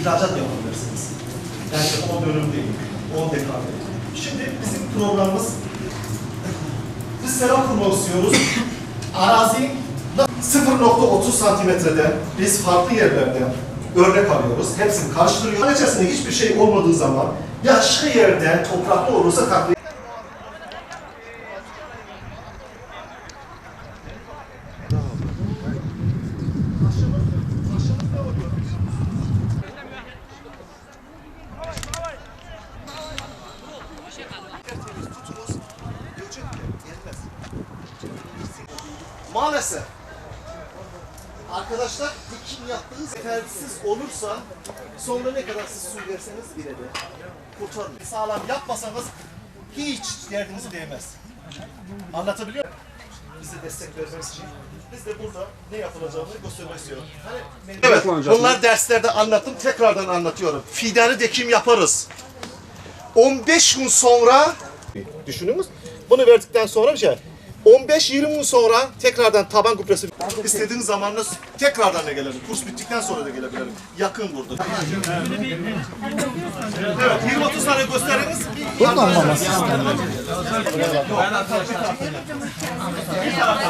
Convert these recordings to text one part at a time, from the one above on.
ihracat yapabilirsiniz. Yani 10 dönüm değil, 10 dekar. Şimdi bizim programımız biz selam kurmak istiyoruz. Arazi 0.30 santimetrede biz farklı yerlerden örnek alıyoruz. Hepsini karşılıyor. İçerisinde hiçbir şey olmadığı zaman yaşlı yerde topraklı olursa takviye Maalesef arkadaşlar dikim yaptığınız yetersiz olursa sonra ne kadar siz su verseniz bile de kurtarmıyor. Sağlam yapmasanız hiç derdinizi değmez. Anlatabiliyor muyum? Bize destek vermek için biz de burada ne yapılacağını göstermek istiyorum. Hani evet, bunlar derslerde anlattım, tekrardan anlatıyorum. Fidanı dekim yaparız. 15 gün sonra düşününüz. Bunu verdikten sonra bir şey. 15-20 gün sonra tekrardan taban gübresi istediğiniz zamanınız tekrardan da gelelim. Kurs bittikten sonra da gelebilirim. Yakın burada. Evet, 20-30 tane gösteriniz. Burada olmaması Arkadaşlar gelin, gelin.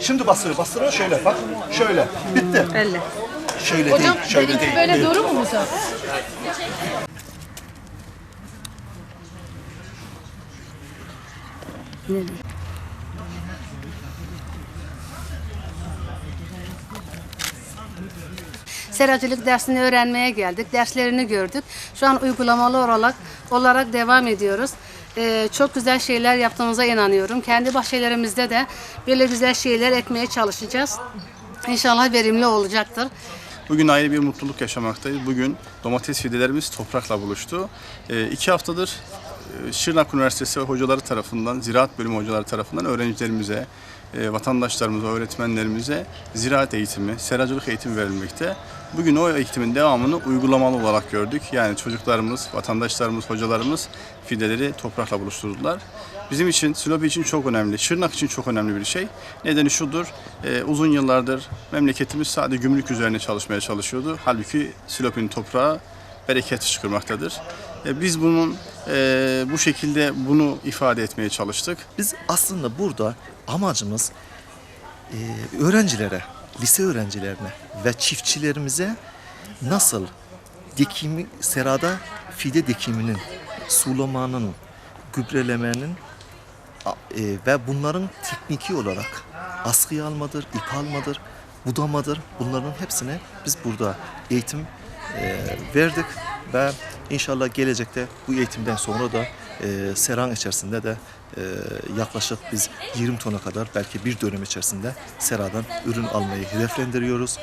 Şimdi bastırıyor, bastırıyor şöyle bak. Şöyle. Bitti. Elle. Şöyle Hocam değil, şöyle değil. böyle değil. doğru mu Musa? Seracılık dersini öğrenmeye geldik. Derslerini gördük. Şu an uygulamalı olarak olarak devam ediyoruz. Ee, çok güzel şeyler yaptığımıza inanıyorum. Kendi bahçelerimizde de böyle güzel şeyler ekmeye çalışacağız. İnşallah verimli olacaktır. Bugün ayrı bir mutluluk yaşamaktayız. Bugün domates fidelerimiz toprakla buluştu. E, iki haftadır Şırnak Üniversitesi hocaları tarafından, ziraat bölümü hocaları tarafından öğrencilerimize, e, vatandaşlarımıza, öğretmenlerimize ziraat eğitimi, seracılık eğitimi verilmekte. Bugün o eğitimin devamını uygulamalı olarak gördük. Yani çocuklarımız, vatandaşlarımız, hocalarımız fideleri toprakla buluşturdular. Bizim için, Silopi için çok önemli, Şırnak için çok önemli bir şey. Nedeni şudur, e, uzun yıllardır memleketimiz sadece gümrük üzerine çalışmaya çalışıyordu. Halbuki Silopi'nin toprağı bereket çıkırmaktadır. E, biz bunun e, bu şekilde bunu ifade etmeye çalıştık. Biz aslında burada amacımız e, öğrencilere, lise öğrencilerine ve çiftçilerimize nasıl dikimi, serada fide dikiminin, sulamanın, gübrelemenin ve bunların tekniki olarak askıya almadır, ip almadır, budamadır bunların hepsine biz burada eğitim verdik ve inşallah gelecekte bu eğitimden sonra da e, Seran içerisinde de e, yaklaşık biz 20 tona kadar belki bir dönem içerisinde Sera'dan ürün almayı hedeflendiriyoruz